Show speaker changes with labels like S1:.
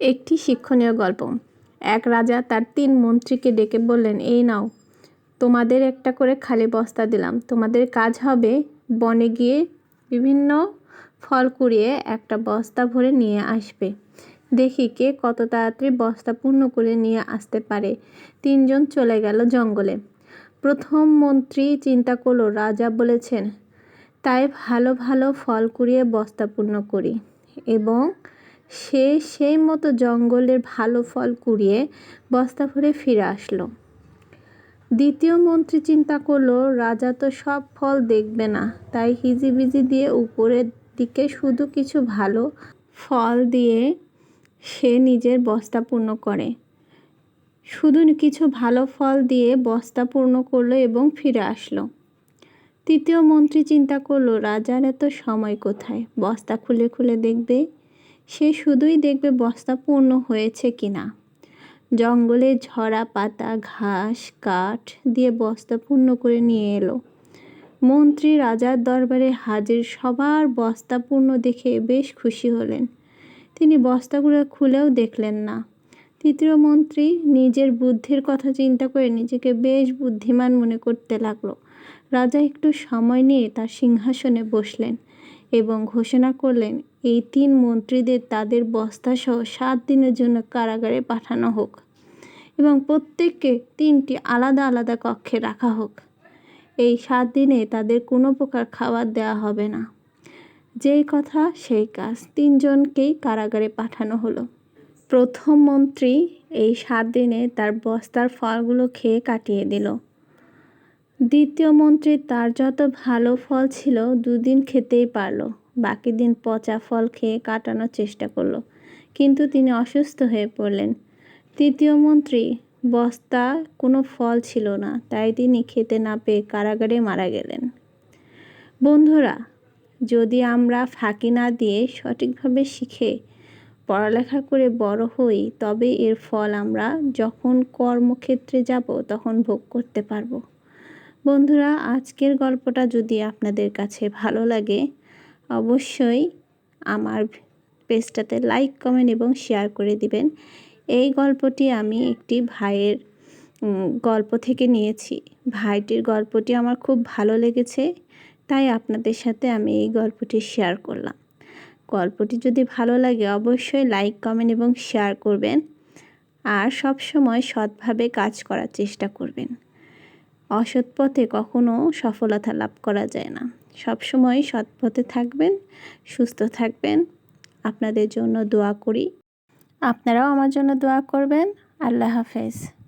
S1: একটি শিক্ষণীয় গল্প। এক রাজা তার তিন মন্ত্রীকে ডেকে বললেন, এই নাও, তোমাদের একটা করে খালি বস্তা দিলাম। তোমাদের কাজ হবে বনে গিয়ে বিভিন্ন ফল কুড়িয়ে একটা বস্তা ভরে নিয়ে আসবে। দেখি কে কত তাড়াতাড়ি বস্তা পূর্ণ করে নিয়ে আসতে পারে। তিনজন চলে গেল জঙ্গলে। প্রথম মন্ত্রী চিন্তা করল, রাজা বলেছেন, তাই ভালো ভালো ফল কুড়িয়ে বস্তা পূর্ণ করি এবং সে সেই মতো জঙ্গলের ভালো ফল কুড়িয়ে বস্তা ভরে ফিরে আসলো। দ্বিতীয় মন্ত্রী চিন্তা করল, রাজা তো সব ফল দেখবে না, তাই হিজিবিজি দিয়ে উপরের দিকে শুধু কিছু ভালো ফল দিয়ে সে নিজের বস্তা পূর্ণ করে। শুধু কিছু ভালো ফল দিয়ে বস্তা পূর্ণ করল এবং ফিরে আসলো। তৃতীয় মন্ত্রী চিন্তা করল, রাজার এত সময় কোথায়? বস্তা খুলে খুলে দেখবে। সে শুধুই দেখবে বস্তা পূর্ণ হয়েছে কিনা। জঙ্গলে ঝরা পাতা, ঘাস, কাঠ দিয়ে বস্তা পূর্ণ করে নিয়ে এলো। মন্ত্রী রাজার দরবারে হাজির সবার বস্তা পূর্ণ দেখে বেশ খুশি হলেন। তিনি বস্তাগুলো খুলেও দেখলেন না। তৃতীয় মন্ত্রী নিজের বুদ্ধির কথা চিন্তা করে নিজেকে বেশ বুদ্ধিমান মনে করতে লাগল। রাজা একটু সময় নিয়ে তার সিংহাসনে বসলেন। এবং ঘোষণা করলেন, এই তিন মন্ত্রীদের তাদের বস্তাসহ সাত দিনের জন্য কারাগারে পাঠানো হোক এবং প্রত্যেককে তিনটি আলাদা আলাদা কক্ষে রাখা হোক। এই সাত দিনে তাদের কোনো প্রকার খাবার দেওয়া হবে না। যেই কথা, সেই কাজ। তিনজনকেই কারাগারে পাঠানো হলো। প্রথম মন্ত্রী এই সাত দিনে তার বস্তার ফলগুলো খেয়ে কাটিয়ে দিল। দ্বিতীয় মন্ত্রী তার যত ভালো ফল ছিল, দুদিন খেতেই পারল। বাকি দিন পচা ফল খেয়ে কাটানোর চেষ্টা করল। কিন্তু তিনি অসুস্থ হয়ে পড়লেন। তৃতীয় মন্ত্রী, বস্তা কোনো ফল ছিল না, তাই তিনি খেতে না পেয়ে কারাগারে মারা গেলেন। বন্ধুরা, যদি আমরা ফাঁকি না দিয়ে সঠিকভাবে শিখে পড়ালেখা করে বড় হই, তবে এর ফল আমরা যখন কর্মক্ষেত্রে যাব, তখন ভোগ করতে পারব। বন্ধুরা, আজকের গল্পটা যদি আপনাদের কাছে ভালো লাগে, অবশ্যই আমার পেজটাতে লাইক, কমেন্ট এবং শেয়ার করে দিবেন। এই গল্পটি আমি একটি ভাইয়ের গল্প থেকে নিয়েছি। ভাইটির গল্পটি আমার খুব ভালো লেগেছে, তাই আপনাদের সাথে আমি এই গল্পটি শেয়ার করলাম। গল্পটি যদি ভালো লাগে, অবশ্যই লাইক, কমেন্ট এবং শেয়ার করবেন আর সব সময় সৎভাবে কাজ করার চেষ্টা করবেন। অসৎ পথে কখনো সফলতা লাভ করা যায় না। সবসময় সৎ পথে থাকবেন, সুস্থ থাকবেন। আপনাদের জন্য দোয়া করি। আপনারাও আমার জন্য দোয়া করবেন। আল্লাহ হাফেজ।